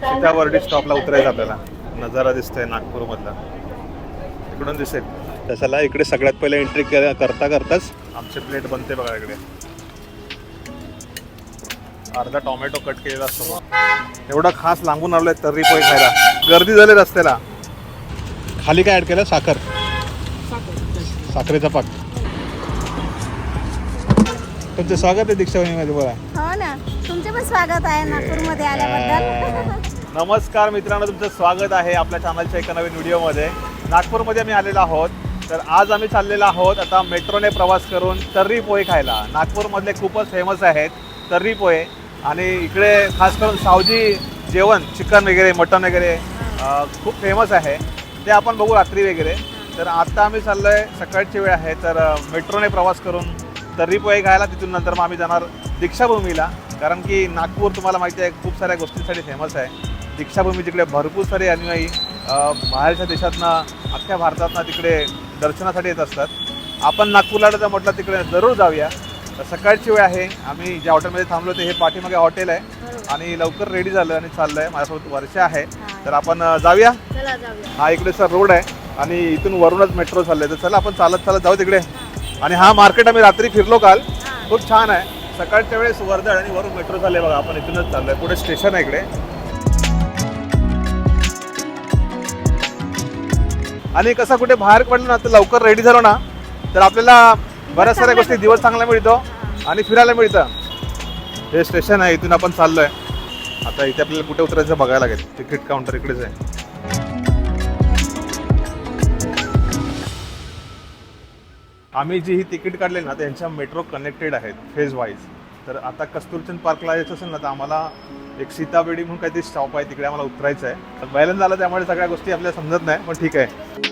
सीताबर्डी स्टॉपला उतरायचं आपल्याला. नजारा दिसतोय नागपूरमधला. इकडून दिसेल. तसाला इकडे सगळ्यात पहिले एंट्री करता करताच आमची प्लेट बनते बघा इकडे. अर्धा टोमॅटो कट केलेला असतो एवढा खास लांबून आलोय तर्री पोहे खायला. गर्दी झाली रस्त्याला. खाली काय ऍड केलं? साखर. साखरेचा पाक. तुमचं स्वागत आहे दीक्षा वहिनीमध्ये बोला. हो ना. तुमचे पण स्वागत आहे नागपूरमध्ये आल्याबद्दल. नमस्कार मित्रांनो तुमचं स्वागत आहे आपल्या चॅनलच्या एका नवीन व्हिडिओमध्ये. नागपूरमध्ये आम्ही आलेलो आहोत. तर आज आम्ही चाललेलो आहोत आता मेट्रोने प्रवास करून तर्री पोहे खायला. नागपूरमधले खूपच फेमस आहेत तर्री पोहे आणि इकडे खास करून सावजी जेवण चिकन वगैरे मटन वगैरे खूप फेमस आहे. ते आपण बघू रात्री वगैरे. तर आता आम्ही चाललो आहे सकाळची वेळ आहे. तर मेट्रोने प्रवास करून तर्री पोहे खायला. तिथून नंतर मग आम्ही जाणार दीक्षाभूमीला. कारण की नागपूर तुम्हाला माहिती आहे खूप साऱ्या गोष्टींसाठी फेमस आहे. दीक्षाभूमी तिकडे भरपूर सारे अनुयायी बाहेरच्या देशातनं अख्ख्या भारतातनं तिकडे दर्शनासाठी येत असतात. आपण नागपूरला जर म्हटलं तिकडे जरूर जाऊया. तर सकाळची वेळ आहे. आम्ही ज्या हॉटेलमध्ये थांबलो ते हे पाठीमागे हॉटेल आहे. आणि लवकर रेडी झालं आणि चाललंय. माझ्यासोबत वर्षा आहे. तर आपण जाऊया. हा इकडेचा रोड आहे. आणि इथून वरूनच मेट्रो चाललंय तर चला आपण चालत चालत जाऊ तिकडे. आणि हा मार्केट आम्ही रात्री फिरलो काल. खूप छान आहे. सकाळच्या वेळेस वर्दळ आणि वरून मेट्रो चालले बघा. आपण इथूनच चाललोय. पुढे स्टेशन आहे इकडे. आणि कसं कुठे बाहेर पडलं ना तर लवकर रेडी झालो ना तर आपल्याला बऱ्याच साऱ्या गोष्टी दिवस चांगला मिळतो आणि फिरायला मिळतं. हे स्टेशन आहे इथून आपण चाललोय. आता इथे आपल्याला कुठे उतरायचं बघायला लागेल. तिकीट काउंटर इकडेच आहे. आम्ही जी ही तिकीट काढले ना त्यांच्या मेट्रो कनेक्टेड आहेत फेज वाईज तर आता कस्तुरचंद पार्कला यायचं असेल ना तर आम्हाला एक सीताबेडी म्हणून काहीतरी स्टॉप आहे तिकडे आम्हाला उतरायचं आहे. तर झालं त्यामुळे सगळ्या गोष्टी आपल्याला समजत नाही पण ठीक आहे.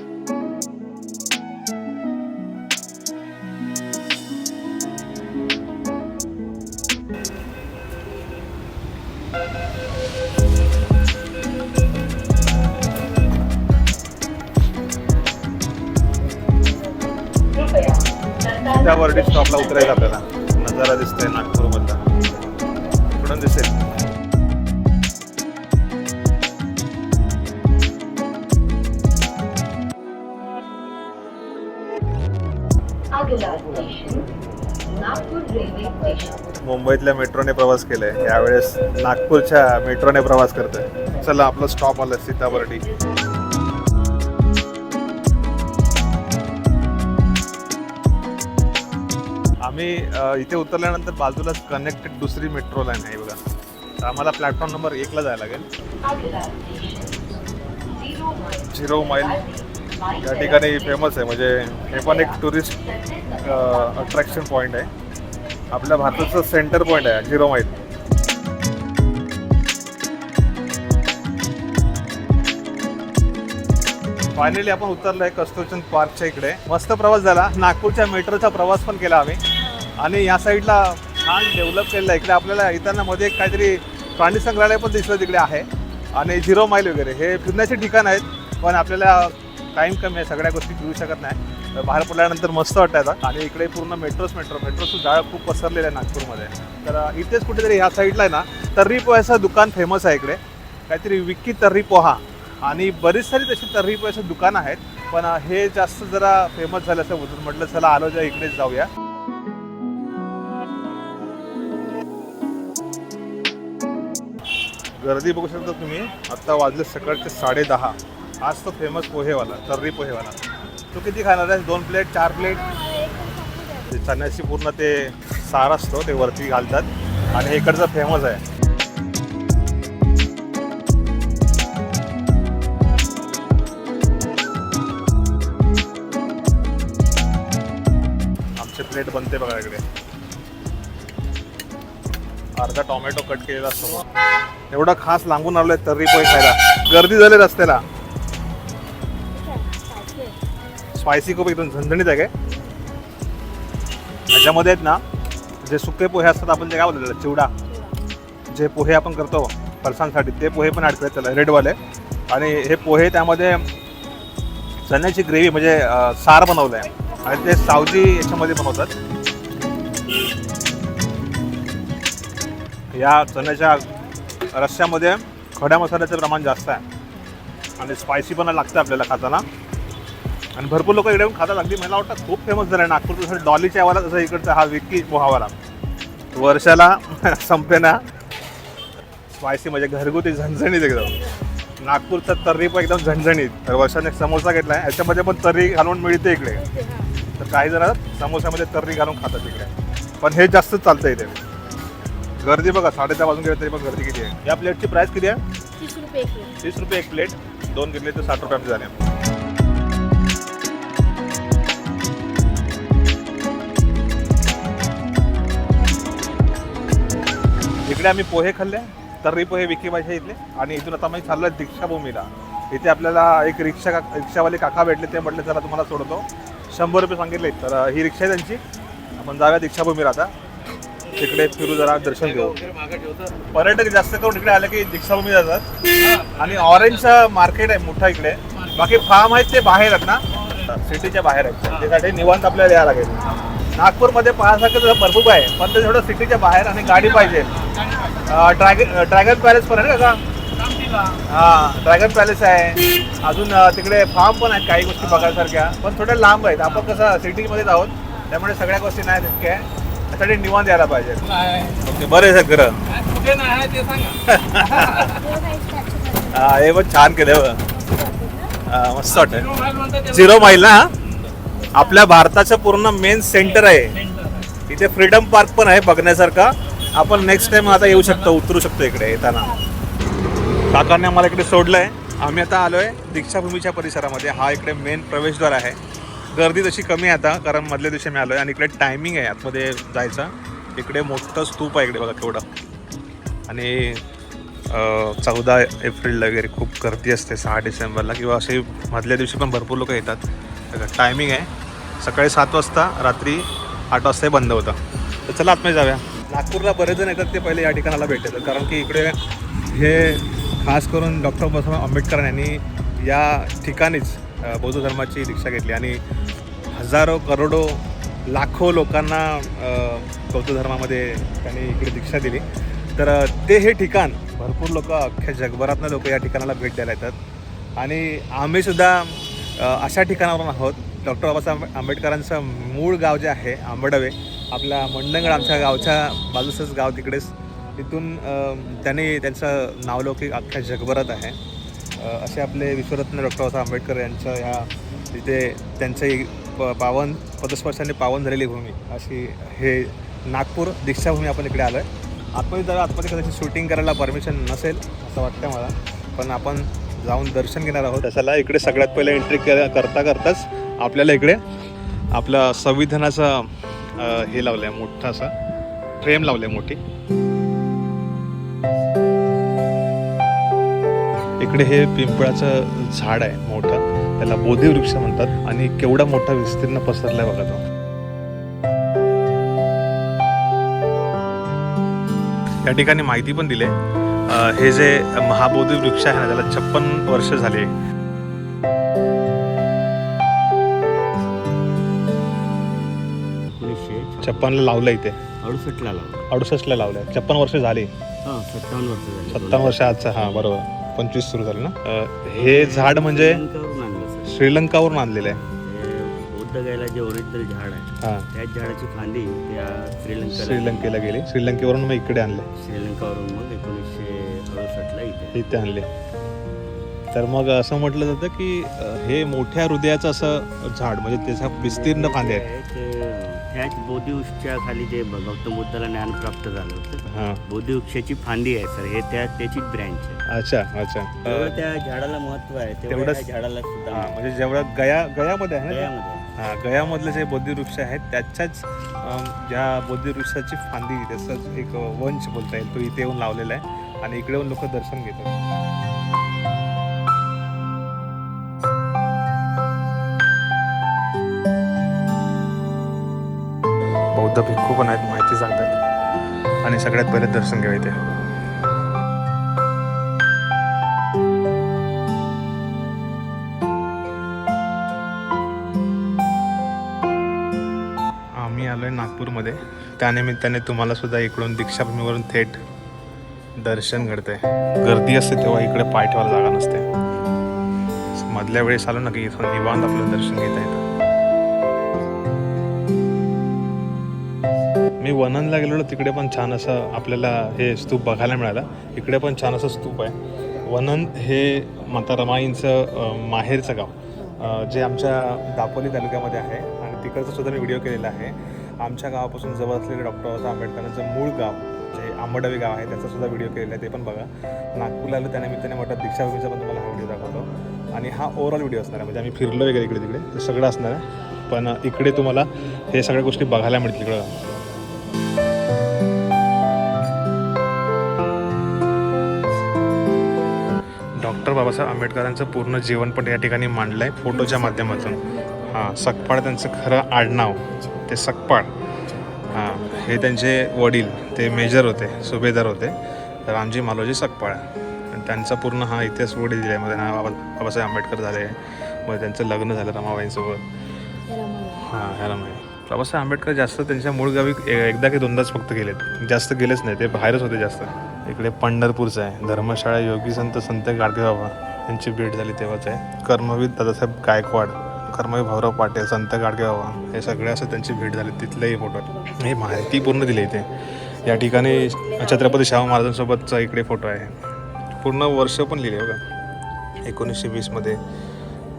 मुंबईतल्या मेट्रोने प्रवास केलाय. यावेळेस नागपूरच्या मेट्रोने प्रवास करतोय. चला आपलं स्टॉप आलं सीताबर्डी. आम्ही इथे उतरल्यानंतर बाजूलाच कनेक्टेड दुसरी मेट्रो लाईन आहे बघा. तर आम्हाला प्लॅटफॉर्म नंबर एकला जायला लागेल. झिरो माईल या ठिकाणी फेमस आहे. म्हणजे हे पण एक टुरिस्ट अट्रॅक्शन पॉईंट आहे. आपल्या भारताचं सेंटर पॉईंट आहे झिरो माईल. फायनली आपण उतरलो आहे कस्तुरचंद पार्कच्या इकडे. मस्त प्रवास झाला. नागपूरच्या मेट्रोचा प्रवास पण केला आम्ही. आणि या साईडला छान डेव्हलप केलेलं आहे. इकडे आपल्याला येताना मध्ये एक काहीतरी प्राणी संग्रहालय पण दिसलं तिकडे आहे. आणि झिरो माईल वगैरे. हे फिरण्याचे ठिकाण आहेत. पण आपल्याला टाईम कमी आहे सगळ्या गोष्टी घेऊ शकत नाही. तर बाहेर पडल्यानंतर मस्त वाटायचा आणि इकडे पूर्ण मेट्रोच मेट्रो. मेट्रोचं जाळ खूप पसरलेलं आहे नागपूरमध्ये. तर इथेच कुठेतरी ह्या साईडला आहे ना तर्री पोह्याचं दुकान फेमस आहे इकडे. काहीतरी विक्की तर्री पोहा. आणि बरीच सारी तशी तर्री पोह्याचं दुकान आहेत. पण हे जास्त जरा फेमस झालं असं बोलून म्हटलं चला आलो जा इकडेच जाऊया. गर्दी बघू शकता तुम्ही. आत्ता वाजले सकाळचे साडे दहा. आज तो फेमस पोहेवाला तर्री पोहेवाला. तू किती खाणार आहेस दोन प्लेट चार प्लेट चण्याची पूर्ण ते सार असतो ते वरती घालतात. आणि इकडचं फेमस आहे. आमची प्लेट बनते बघा इकडे. अर्धा टोमॅटो कट केलेला असतो. एवढा खास लांबून आलोय तर्री पोहे खायला. गर्दी झाली रस्त्याला. स्पायसी खूप एकदम झणझणीत आहे काय? ह्याच्यामध्ये आहेत ना जे सुके पोहे असतात आपण ते काय बोललेलं चिवडा. जे पोहे आपण करतो फरसांसाठी ते पोहे पण अडकले त्याला रेडवाले. आणि हे पोहे त्यामध्ये चण्याची ग्रेव्ही म्हणजे सार बनवलं आहे आणि ते सावजी याच्यामध्ये बनवतात. या चण्याच्या रश्श्यामध्ये खड्या मसाल्याचं प्रमाण जास्त आहे. आणि स्पायसी पण लागतं आपल्याला खाताना. आणि भरपूर लोक इकडे येऊन खातात. अगदी मला वाटतं खूप फेमस झालं आहे. नागपूर डॉलीच्या वाला जसं इकडचा हा विक्की पोहावाला. वर्षाला संपे ना. स्पायसी म्हणजे घरगुती झणझणीत एकदम. नागपूरचा तर्री पण एकदम झणझणीत. तर वर्षाने एक समोसा घेतला आहे याच्यामध्ये पण तर्री घालून मिळते इकडे. तर काही जण समोसामध्ये तर्री घालून खातात इकडे. पण हे जास्त चालतं इथे. गर्दी बघा साडेदहा वाजून गेले तरी पण गर्दी किती आहे. या प्लेटची प्राइस किती आहे? तीस रुपये एक प्लेट. दोन घेतले तर साठ रुपये आमचे झाले. इकडे आम्ही पोहे खाल्ले तर्री पोहे विकी माझ्या इथले. आणि इथून आता आम्ही चाललो दीक्षाभूमीला. इथे आपल्याला एक रिक्षा का रिक्षावाले काका भेटले ते म्हटले चला तुम्हाला सोडतो. शंभर रुपये सांगितले. तर ही रिक्षा आहे त्यांची. आपण जाऊया दीक्षाभूमीला आता. तिकडे फिरू जरा दर्शन घेऊ. पर्यटक जास्त करून इकडे आले की दीक्षाभूमी जातात. आणि ऑरेंजचं मार्केट आहे मोठा इकडे. बाकी फार्म आहेत ते बाहेर आहेत ना. सिटीच्या बाहेर आहेत. त्यासाठी निवांत आपल्याला यायला लागेल. नागपूरमध्ये पाहण्यासारखं तसं भरपूर आहे. पण ते थोडं सिटीच्या बाहेर आणि गाडी पाहिजे. ड्रॅगन ड्रॅगन पॅलेस पण आहे ना का? हा ड्रॅगन पॅलेस आहे. अजून तिकडे फार्म पण आहेत काही गोष्टी बघायसारख्या. पण थोड्या लांब आहेत. आपण कसं सिटीमध्येच आहोत त्यामुळे सगळ्या गोष्टी नाही तितक्या. त्यासाठी निवांत यायला पाहिजे. ओके बरं सगळं हे. हा पण छान केलं मस्त वाटत झिरो माईल ना हा? आपल्या भारताचं पूर्ण मेन सेंटर आहे. इथे फ्रीडम पार्क पण आहे बघण्यासारखा. आपण नेक्स्ट टाइम आता येऊ शकतो उतरू शकतो इकडे येताना. काकांनी आम्हाला इकडे सोडलंय. आम्ही आता आलोय दीक्षाभूमीच्या परिसरामध्ये. हा इकडे मेन प्रवेशद्वार आहे. गर्दी तशी कमी आहे आता कारण मधल्या दिवशी मी आलोय. आणि इकडे टायमिंग आहे आतमध्ये जायचा. इकडे मोठं स्तूप आहे इकडे बघा केवढं. आणि चौदा एप्रिलला वगैरे खूप गर्दी असते सहा डिसेंबरला. किंवा असे मधल्या दिवशी पण भरपूर लोक येतात. टायमिंग आहे. सकाळी सात वाजता रात्री आठ वाजता हे बंद होतं. तर चला आतमध्ये जाऊया. नागपूरला बरेच जण येतात ते पहिले या ठिकाणाला भेट कारण की इकडे हे खास करून डॉक्टर बाबासाहेब आंबेडकर यांनी या ठिकाणीच बौद्ध धर्माची दीक्षा घेतली. आणि हजारो करोडो लाखो लोकांना बौद्ध धर्मामध्ये त्यांनी इकडे दीक्षा दिली. तर ते हे ठिकाण भरपूर लोक अख्ख्या जगभरातनं लोक या ठिकाणाला भेट द्यायला येतात. आणि आम्हीसुद्धा अशा ठिकाणावरून आहोत. डॉक्टर बाबासाहेब आंबेडकरांचं मूळ गाव जे आहे आंबडवे आपला मंडणगड आमच्या गावच्या बाजूचंच गाव तिकडेच. तिथून त्यांनी त्यांचं नावलौकिक अख्ख्या जगभरात आहे. असे आपले विश्वरत्न डॉक्टर बाबासाहेब आंबेडकर यांच्या ह्या तिथे त्यांचे प- पावन पदस्पर्शाने पावन झालेली भूमी. अशी हे नागपूर दीक्षाभूमी आपण इकडे आलो आहे आतमध्ये जरा आतमध्ये कदाचित शूटिंग करायला परमिशन नसेल असं वाटतं मला. पण आपण जाऊन दर्शन घेणार आहोत. त्याला इकडे सगळ्यात पहिले एंट्री करता करताच आपल्याला इकडे आपलं संविधानाचं हे लावलं आहे मोठं असं फ्रेम लावलं आहे मोठी. इकडे हे पिंपळाचं झाड आहे मोठं. त्याला बोधी वृक्ष म्हणतात आणि केवढा मोठा विस्तीर्ण पसरलाय बघा तो. या ठिकाणी माहिती पण दिली हे जे महाबोधी वृक्ष आहे ना त्याला छप्पन वर्ष झाले. छप्पनला लावलं इथे. अडुसष्टला लावला. अडुसष्टला लावलंय. छप्पन वर्ष झाली. हा सत्तावन्न वर्ष झाली. सत्तावन्न वर्ष आजचं हा बरोबर. पंचवीस सुरू झालं ना? हे झाड म्हणजे श्रीलंकावरून आणलेलं आहे. गायला जे ओरिजिनल झाड आहे हा. त्याच झाडाची फांदी त्या श्रीलंका श्रीलंकेला गेली. श्रीलंकेवरून मग इकडे आणले. श्रीलंकावरून मग इथे आणले. तर मग असं म्हटलं जातं की हे मोठ्या हृदयाचं असं झाड म्हणजे त्याचा विस्तीर्ण फांदे आहेत. ते ह्याच बोधिवृक्षाच्या खाली जे गौतम बुद्धाला ज्ञान प्राप्त झालं होतं हां. बोधिवृक्षाची फांदी आहे सर. हे त्या त्याचीच ब्रँच आहे. अच्छा अच्छा. त्या झाडाला महत्त्व आहे तेवढं तेवढंच- त्या झाडाला सुद्धा हा, म्हणजे जेवढं गया गयामध्ये आहे आहे. गयामध्ये हा गयामधले जे बोधिवृक्ष आहेत त्याच्याच ज्या बोधिवृक्षाची फांदी त्याचाच एक वंश बोलता येईल तो इथे येऊन लावलेला आहे. आणि इकडे लोक दर्शन घेतात. बौद्ध भिक्खू पण आहेत माहिती सांगतात. आणि सगळ्यात पहिले दर्शन घ्यावे इथे. आम्ही आलो आहे नागपूरमध्ये. त्यानिमित्ताने तुम्हाला सुद्धा इकडून दीक्षाभूमीवरून थेट दर्शन घडते गर्दी असते तेव्हा इकडे पाय ठेवायला जागा नसते. मधल्या वेळेस आलो ना की इथून निवांत आपलं दर्शन घेता येतं. मी वननला गेलेलो तिकडे पण छान असं आपल्याला हे स्तूप बघायला मिळालं. इकडे पण छान असं स्तूप आहे. वनन हे माता रमाईंचं माहेरचं गाव. जे आमच्या दापोली तालुक्यामध्ये आहे. आणि तिकडचा सुद्धा मी व्हिडिओ केलेला आहे. आमच्या गावापासून जवळ असलेले डॉक्टर बाबासाहेब आंबेडकरांचं मूळ गाव. जे आंबडवे गाव आहे त्याचा सुद्धा व्हिडिओ केलेला आहे ते पण बघा. नागपूरला आलो त्यानिमित्ताने मोठा दीक्षाभूमीचा पण तुम्हाला हा व्हिडिओ दाखवतो. आणि हा ओव्हरऑल व्हिडिओ असणार आहे. म्हणजे आम्ही फिरलो वगैरे इकडे तिकडे? ते सगळं असणार आहे. पण इकडे तुम्हाला हे सगळ्या गोष्टी बघायला मिळतील इकडं. डॉक्टर बाबासाहेब आंबेडकरांचं पूर्ण जीवनपट या ठिकाणी मांडलं आहे फोटोच्या माध्यमातून. हां सकपाळ त्यांचं खरं आडनाव. ते सकपाळ. हे त्यांचे वडील ते मेजर होते सुभेदार होते. रामजी मालोजी सकपाळ. आणि त्यांचा पूर्ण हा इतिहास वडील दिला आहे मध्ये ना बाबा बाबासाहेब आंबेडकर झाले. मग त्यांचं लग्न झालं रमाबाईंसोबत. हां ह्या रमाई बाबासाहेब आंबेडकर जास्त त्यांच्या मूळ गावी एकदा की दोनदाच फक्त गेलेत. जास्त गेलेच नाही. ते बाहेरच होते जास्त. इकडे पंढरपूरचं आहे. धर्मशाळा योगी संत संत गाडगे बाबा यांची भेट झाली तेव्हाच आहे. कर्मवीर दादासाहेब गायकवाड. कर्मवीर भाऊराव पाटील संत गाडगे बाबा हे सगळे असं त्यांची भेट झाली. तिथलेही फोटो हे माहिती पूर्ण दिली इथे. या ठिकाणी छत्रपती शाहू महाराजांसोबतचा इकडे फोटो आहे. पूर्ण वर्ष पण लिहिले बघा. एकोणीसशे वीसमध्ये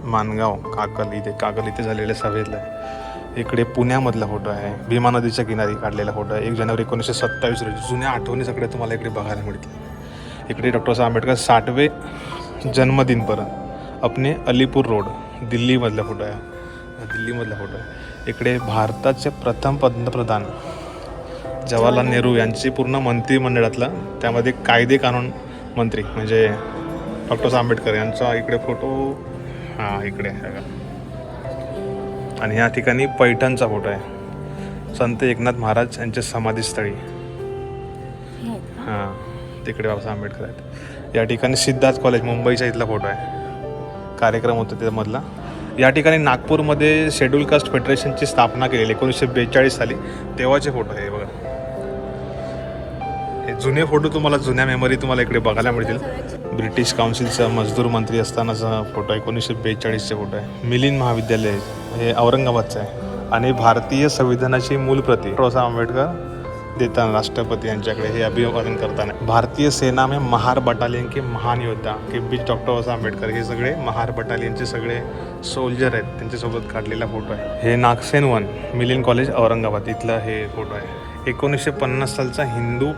मानगाव काकल इथे काकल इथे झालेल्या सभेतला इकडे पुण्यामधला फोटो आहे. भीमा नदीच्या किनारी काढलेला फोटो आहे. एक जानेवारी एकोणीसशे सत्तावीस रोजी. जुन्या आठवणी सगळे तुम्हाला इकडे बघायला मिळतील. इकडे डॉक्टर आंबेडकर साठवे जन्मदिन अपने अलीपूर रोड दिल्लीमधला फोटो आहे. दिल्लीमधला फोटो आहे. इकडे भारताचे प्रथम पंतप्रधान जवाहरलाल नेहरू यांची पूर्ण मंत्रिमंडळातला त्यामध्ये कायदे कानून मंत्री म्हणजे डॉक्टर आंबेडकर यांचा इकडे फोटो हां इकडे. आणि ह्या ठिकाणी पैठणचा फोटो आहे. संत एकनाथ महाराज यांच्या समाधीस्थळी. हां तिकडे बाबासाहेब आंबेडकर आहेत. या ठिकाणी सिद्धार्थ कॉलेज मुंबईच्या इथला फोटो आहे. कार्यक्रम होता त्यामधला. या ठिकाणी नागपूरमध्ये शेड्यूल कास्ट फेडरेशनची स्थापना केलेली एकोणीसशे बेचाळीस साली. तेव्हाचे फोटो आहे बघा. हे जुने फोटो तुम्हाला जुन्या मेमरी तुम्हाला इकडे बघायला मिळतील. ब्रिटिश काउन्सिलचा मजदूर मंत्री असतानाचा फोटो एकोणीसशे बेचाळीसचे फोटो आहे. मिलिंद महाविद्यालय हे औरंगाबादचं आहे. आणि भारतीय संविधानाची मूल प्रति बाबासाहेब आंबेडकर देताना राष्ट्रपती यांच्याकडे हे अभिवादन करताना. भारतीय सेना में महार बटालियन के महान योद्धा के बीच डॉक्टर बाबासाहेब आंबेडकर हे सगळे महार बटालियनचे सगळे सोल्जर आहेत. त्यांच्यासोबत काढलेला फोटो आहे. हे नागसेन वन मिलियन कॉलेज औरंगाबाद. इथला हे फोटो आहे. एकोणीसशे पन्नास सालचा हिंदू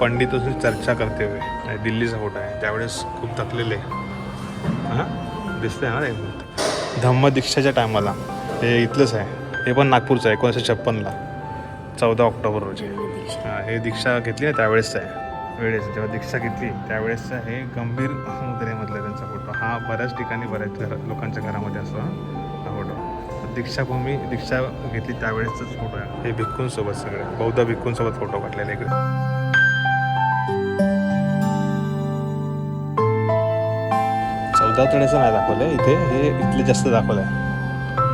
पंडितोशी चर्चा करते हुए. दिल्लीचा फोटो आहे. त्यावेळेस खूप थकलेले. हां? दिसतंय ना रे? धम्म दीक्षाच्या टायमाला. हे इथलंच आहे. हे पण नागपूरचं आहे एकोणीसशे छप्पनला. चौदा ऑक्टोबर रोजी. हा हे दीक्षा घेतली ना त्यावेळेस आहे. वेळेस जेव्हा दीक्षा घेतली. त्यावेळेस हे गंभीर मुद्रेमधला त्यांचा फोटो हा बऱ्याच ठिकाणी बऱ्याच घर लोकांच्या घरामध्ये असतो हा फोटो दीक्षाभूमी दीक्षा घेतली त्यावेळेसचाच फोटो आहे. हे भिक्खूंसोबत सगळे. बौद्ध भिक्खूंसोबत फोटो काढलेले. इकडे चौदा तळ्याचं नाही दाखवलं आहे इथे हे इथले जास्त दाखवलं आहे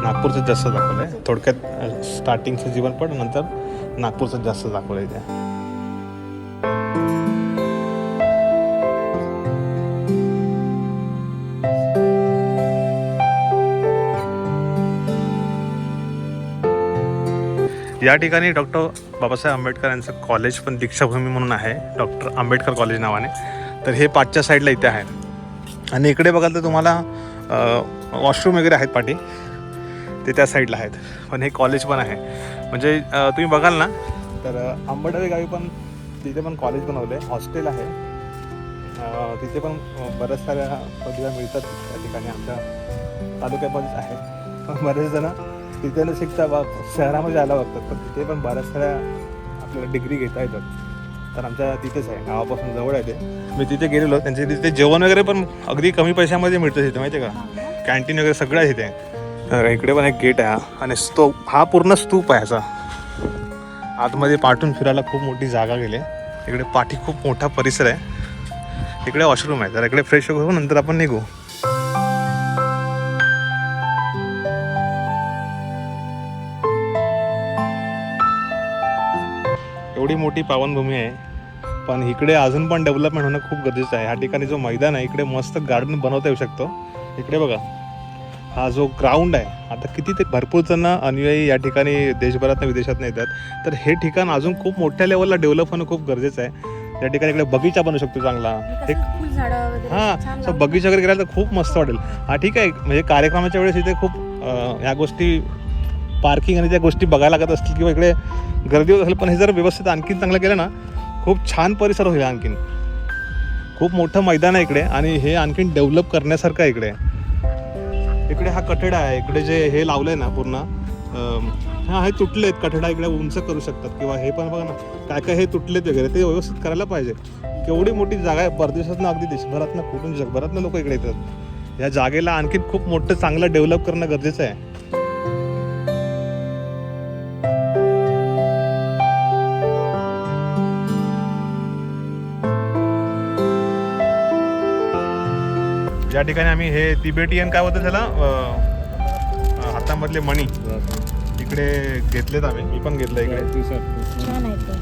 नागपूरचं जास्त दाखवलं आहे थोडक्यात स्टार्टिंगचं जीवनपट नंतर नागपूरचं जास्त दाखवलं आहे इथे या ठिकाणी डॉक्टर बाबासाहेब आंबेडकर यांचं कॉलेज पण दीक्षाभूमी म्हणून आहे डॉक्टर आंबेडकर कॉलेज नावाने. तर हे पाचच्या साईडला इथे आहे. आणि इकडे बघाल तर तुम्हाला वॉशरूम वगैरे आहेत पाठी. ते त्या साईडला आहेत. पण हे कॉलेज पण आहे. म्हणजे तुम्ही बघाल ना? तर आंबडवे गावी पण तिथे पण कॉलेज बनवलं. आहे. हॉस्टेल आहे तिथे पण बऱ्याच साऱ्या पदव्या मिळतात त्या ठिकाणी. आमच्या तालुक्यामध्येच आहे. पण बरेच जण तिथे न शिकता बा शहरामध्ये जायला बघतात. पण तिथे पण बऱ्याच साऱ्या आपल्याला डिग्री घेता येतात. तर आमच्या तिथेच आहे. गावापासून जवळ आहे ते. मी तिथे गेलेलो. त्यांच्या तिथे जेवण वगैरे पण अगदी कमी पैशामध्ये मिळतं तिथे माहिती आहे का? कॅन्टीन वगैरे सगळं आहे तिथे. इकडे पण एक गेट आहे आणि स्तूप हा पूर्ण स्तूप आहे याचा आतमध्ये पाठून फिरायला खूप मोठी जागा गेली. इकडे पाठी खूप मोठा परिसर आहे. इकडे वॉशरूम आहे. तर इकडे फ्रेश होऊ नंतर आपण निघू. एवढी मोठी पावनभूमी आहे. पण इकडे अजून पण डेव्हलपमेंट होणं खूप गरजेचं आहे. ह्या ठिकाणी जो मैदान आहे इकडे मस्त गार्डन बनवता येऊ शकतो. इकडे बघा. हा जो ग्राउंड आहे आता किती ते भरपूर जण अनुयायी या ठिकाणी देशभरात विदेशात येतात. तर हे ठिकाण अजून खूप मोठ्या लेवलला डेव्हलप होणं खूप गरजेचं आहे. त्या ठिकाणी इकडे बगीचा बनवू शकतो चांगला. एक हा सो. बगीचा वगैरे गेला तर खूप मस्त वाटेल. हा ठीक आहे. म्हणजे कार्यक्रमाच्या वेळेस इथे खूप ह्या गोष्टी पार्किंग आणि त्या गोष्टी बघायला लागत असतील किंवा इकडे गर्दी होत असेल पण हे जर व्यवस्थित आणखीन चांगलं केलं ना खूप छान परिसर होईल आणखीन. खूप मोठं मैदान आहे इकडे आणि हे आणखीन डेव्हलप करण्यासारखं आहे इकडे. इकडे हा कठडा आहे. इकडे जे हे लावलंय ना पूर्ण हा हे तुटलेत. कठडा इकडे उंच करू शकतात किंवा हे पण बघा ना काय काय हे तुटलेत वगैरे ते व्यवस्थित करायला पाहिजे. केवढी मोठी जागा आहे. परदेशातनं अगदी देशभरातनं कुठून जगभरातनं लोक इकडे येतात. या जागेला आणखीन खूप मोठं चांगलं डेव्हलप करणं गरजेचं आहे. या ठिकाणी आम्ही हे तिबेटियन काय होतं त्याला? अं, हातामधले मणी. इकडे घेतलेत आम्ही. मी पण घेतलं इकडे. छान आहे ते.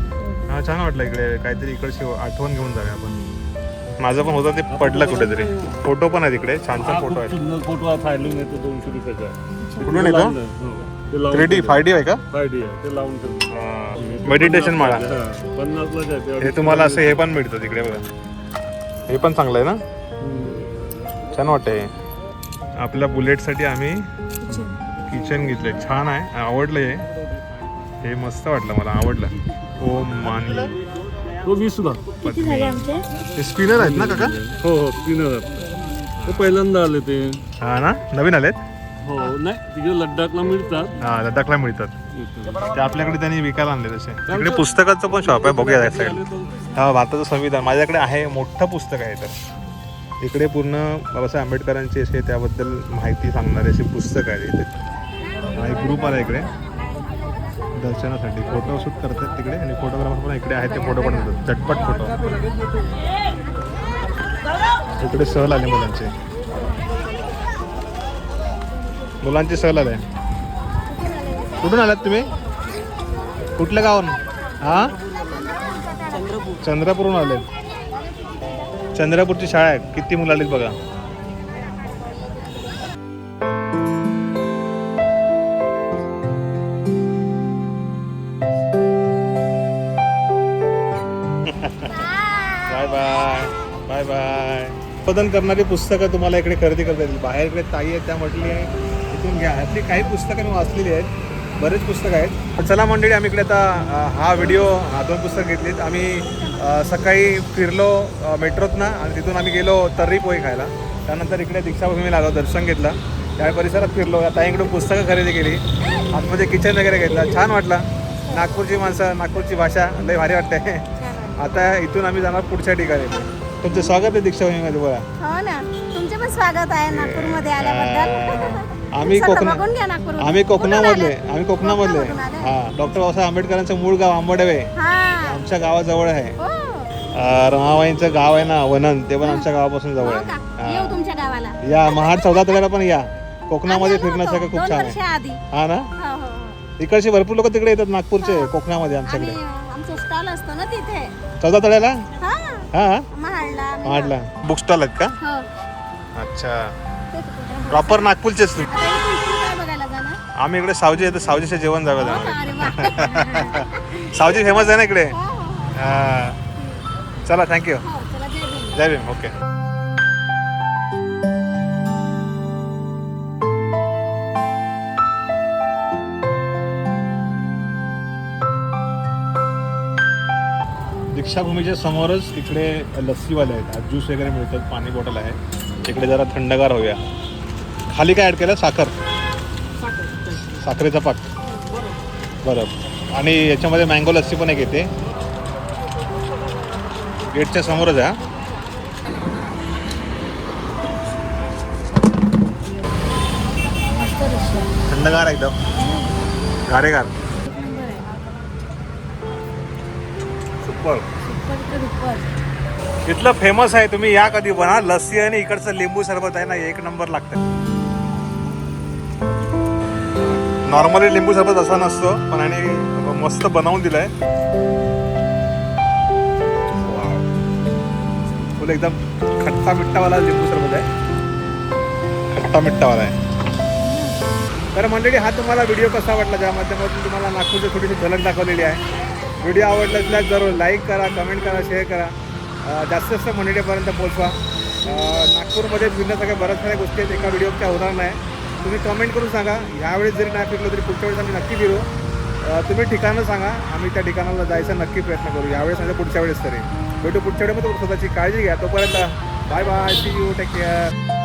हा छान वाटलं इकडे. काहीतरी इकडची आठवण घेऊन जाऊया आपण. माझं पण होतं ते पडलं कुठेतरी. फोटो पण आहेत इकडे. छान छान फोटो सुंदर फोटो फायलिंग येतो दोनशे रुपयाचा. कुठून येतो थ्री डी फाय डी आहे का? फाय डी आहे. ते लावून ठेवतो मेडिटेशन माळा. हा, पन्नासलाच आहे. ते हे तुम्हाला असं हे पण मिळतं तिकडे बघा. हे पण चांगलं आहे ना? छान वाटतंय. हे. आपल्या बुलेटसाठी आम्ही किचन घेतलंय. छान आहे. आवडलं हे हे मस्त वाटलं मला. आवडलं. ओम मानी. तो वीस झाले आमचे? हे स्पिनर आहेत ना काका? हो हो हजार ते पहिल्यांदा आले ते. हा ना? नवीन आलेत? हो नाही तिकडे लड्डाखला मिळतात. हा लडाखला मिळतात. ते आपल्याकडे त्यांनी विकायला आणले तसे इकडे पुस्तकाचं पण शॉप आहे. बघूया साईड हा भारताचं संविधान. माझ्याकडे आहे मोठं पुस्तक आहे तर. इकडे पूर्ण बाबासाहेब आंबेडकरांचे असे त्याबद्दल माहिती सांगणारे असे पुस्तक आहे इथे. एक ग्रुप आला इकडे. दर्शनासाठी. फोटो शूट करतात तिकडे आणि फोटोग्राफर पण इकडे आहेत. ते फोटो पण घेतात झटपट फोटो इकडे सहल आले मुलांचे. मुलांची सहल आले. कुठून आलात तुम्ही? कुठल्या गावाहून? हा? चंद्रपूरहून आले. चंद्रपूरची शाळा आहे. किती मुलं आलीत बघा. बाय बाय बाय बाय उत्पादन करणारी पुस्तकं तुम्हाला इकडे खरेदी करता येतील. बाहेर इकडे ताई आहेत त्या म्हटली इथून घ्या. यातली काही पुस्तकं मी वाचलेली आहेत. बरेच पुस्तकं आहेत. चला मंडळी आम्ही इकडे आता हा व्हिडिओ हा दोन पुस्तकं घेतलीत. आम्ही सकाळी फिरलो मेट्रोतनं आणि तिथून आम्ही गेलो तर्री पोहे खायला. त्यानंतर इकडे दीक्षाभूमीला आलो दर्शन घेतलं. त्या परिसरात फिरलो. या ताईकडून पुस्तकं खरेदी केली. आतमध्ये किचन वगैरे घेतलं. छान वाटलं. नागपूरची माणसं नागपूरची भाषा लय भारी वाटते. आता इथून आम्ही जाणार पुढच्या ठिकाणी. तुमचं स्वागत आहे दीक्षाभूमीमध्ये बोला. हो ना. तुमचे पण स्वागत आहे नागपूरमध्ये आल्याबद्दल. आम्ही कोकणा आम्ही कोकणामधले? आम्ही कोकणामधले? हा डॉक्टर बाबासाहेब आंबेडकरांचं मूळ गाव आंबडवे. हा. आमच्या गावाजवळ आहे. हो. रमाबाईंचं गाव आहे ना वनन ते पण आमच्या गावापासून जवळ हो आहे. येऊ हा. तुमच्या गावाला. या महाड चौदा तळ्याला पण या. कोकणामध्ये फिरण्यासारखं खूप छान आहे. आधी. हा ना? हो इकडचे भरपूर लोक तिकडे येतात नागपूरचे कोकणामध्ये आमच्याकडे. आमचा स्टॉल असतो ना तिथे. चौदा तळ्याला हा. हा महाडला बुक स्टॉल आहेत का? हो. अच्छा. प्रॉपर नागपूरचेच तुम्ही आम्ही इकडे सावजी येतो सावजीचे जेवण जावं हो जाणार. सावजी फेमस आहे ना इकडे? हो, हो. चला थँक्यू हो, चला जय भीम. ओके दीक्षाभूमीच्या समोरच इकडे लस्सीवाले आहेत. ज्यूस वगैरे मिळतात पाणी बॉटल आहे. इकडे जरा थंडगार होऊया. खाली काय ॲड केलं? साखर. साखरेचा पाक. बरं. आणि याच्यामध्ये मँगो लस्सी पण एक येते. गेटच्या समोरच आहे. थंडगार एकदम. गारेगार. सुपर. इथलं फेमस आहे तुम्ही. या कधी बना लस्सी आणि इकडचं लिंबू सरबत आहे ना एक नंबर लागतं. नॉर्मली लिंबू सरबत असा नसतो पण आणि मस्त बनवून दिलंय. आहे फुल एकदम खट्टा मिठ्ठावाला लिंबू सरबत आहे खट्टा मिठ्ठावाला आहे. तर मंडळी हा तुम्हाला व्हिडिओ कसा वाटला? ज्या माध्यमातून तुम्हाला नागपूरची थोडीशी झलक दाखवलेली आहे. व्हिडिओ आवडला असल्यास जरूर लाईक करा कमेंट करा शेअर करा. जास्तीत जास्त मंडळीपर्यंत पोहोचवा. नागपूरमध्ये फिरण्या सगळ्या बऱ्याच साऱ्या गोष्टी आहेत. एका व्हिडिओच्या होणार नाही तुम्ही कमेंट करून सांगा. यावेळेस जरी नाही फिरलो तरी पुढच्या वेळेस आम्ही नक्की फिरू. तुम्ही ठिकाणं सांगा. आम्ही त्या ठिकाणाला जायचा नक्की प्रयत्न करू. यावेळेस म्हणजे पुढच्या वेळेस तरी. भेटू पुढच्या वेळेमध्ये. स्वतःची काळजी घ्या. तोपर्यंत bye bye see you take care